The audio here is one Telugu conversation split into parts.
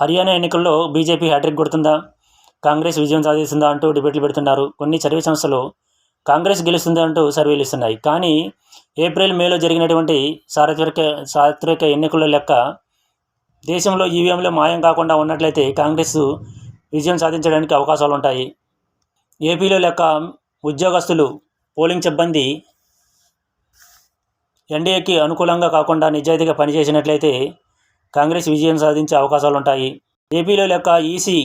హర్యానా ఎన్నికల్లో బీజేపీ హ్యాట్రిక్ కొడుతుందా? కాంగ్రెస్ విజయం సాధిస్తుందా అంటూ డిబేట్లు పెడుతున్నారు. కొన్ని సర్వే సంస్థలు కాంగ్రెస్ గెలుస్తుంది అంటూ సర్వేలు ఇస్తున్నాయి. కానీ ఏప్రిల్ మేలో జరిగినటువంటి సార్వత్రిక సార్వత్రిక ఎన్నికల లెక్క దేశంలో ఈవీఎంలో మాయం కాకుండా ఉన్నట్లయితే కాంగ్రెస్ విజయం సాధించడానికి అవకాశాలు ఉంటాయి. ఏపీలో లెక్క ఉద్యోగస్తులు పోలింగ్ సిబ్బంది ఎన్డీఏకి అనుకూలంగా కాకుండా నిజాయితీగా పనిచేసినట్లయితే కాంగ్రెస్ విజయం సాధించే అవకాశాలు ఉంటాయి ఏపీలో లెక్క ఈసీ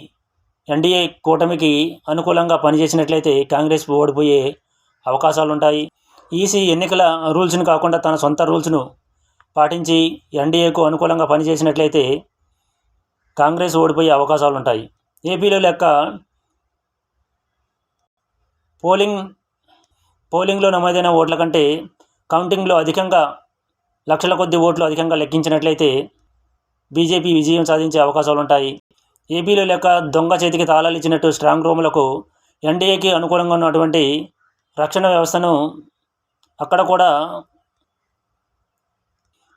ఎన్డీఏ కూటమికి అనుకూలంగా పనిచేసినట్లయితే కాంగ్రెస్ ఓడిపోయే అవకాశాలుంటాయి. ఈసీ ఎన్నికల రూల్స్ని కాకుండా తన సొంత రూల్స్ను పాటించి ఎన్డీఏకు అనుకూలంగా పనిచేసినట్లయితే కాంగ్రెస్ ఓడిపోయే అవకాశాలు ఉంటాయి ఏపీలో లెక్క పోలింగ్ పోలింగ్లో నమోదైన ఓట్ల కంటే కౌంటింగ్లో అధికంగా లక్షల కొద్ది ఓట్లు అధికంగా లెక్కించినట్లయితే బీజేపీ విజయం సాధించే అవకాశాలు ఉంటాయి ఏపీలో లెక్క దొంగ చేతికి తాళాలు ఇచ్చినట్టు స్ట్రాంగ్ రూములకు ఎన్డీఏకి అనుకూలంగా ఉన్నటువంటి రక్షణ వ్యవస్థను అక్కడ కూడా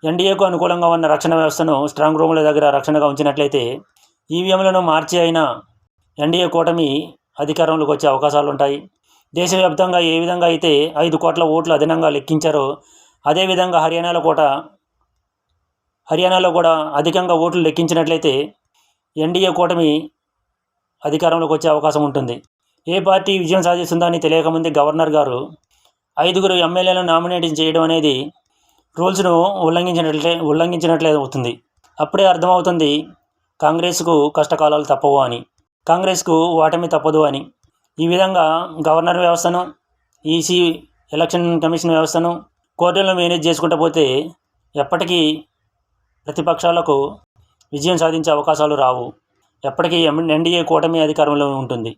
ఎన్డీఏకు అనుకూలంగా ఉన్న రక్షణ వ్యవస్థను స్ట్రాంగ్ రూముల దగ్గర రక్షణగా ఉంచినట్లయితే ఈవీఎంలను మార్చి అయినా ఎన్డీఏ కూటమి అధికారంలోకి వచ్చే అవకాశాలు ఉంటాయి దేశవ్యాప్తంగా ఏ విధంగా అయితే ఐదు కోట్ల ఓట్లు అదనంగా లెక్కించారో అదేవిధంగా హర్యానాలో కూడా హర్యానాలో కూడా అధికంగా ఓట్లు లెక్కించినట్లయితే ఎన్డీఏ కూటమి అధికారంలోకి వచ్చే అవకాశం ఉంటుంది. ఏ పార్టీ విజయం సాధిస్తుందని తెలియకముందే గవర్నర్ గారు ఐదుగురు ఎమ్మెల్యేలను నామినేటింగ్ చేయడం అనేది రూల్స్ను ఉల్లంఘించినట్లే ఉల్లంఘించినట్లే అవుతుంది. అప్పుడే అర్థమవుతుంది కాంగ్రెస్కు కష్టకాలాలు తప్పవు అని కాంగ్రెస్కు ఓటమి తప్పదు అని. ఈ విధంగా గవర్నర్ వ్యవస్థను ఈసీ ఎలక్షన్ కమిషన్ వ్యవస్థను కోర్టులను మేనేజ్ చేసుకుంటూ పోతే ఎప్పటికీ ప్రతిపక్షాలకు విజయం సాధించే అవకాశాలు రావు. ఎప్పటికీ ఎన్డీఏ కూటమి అధికారంలో ఉంటుంది.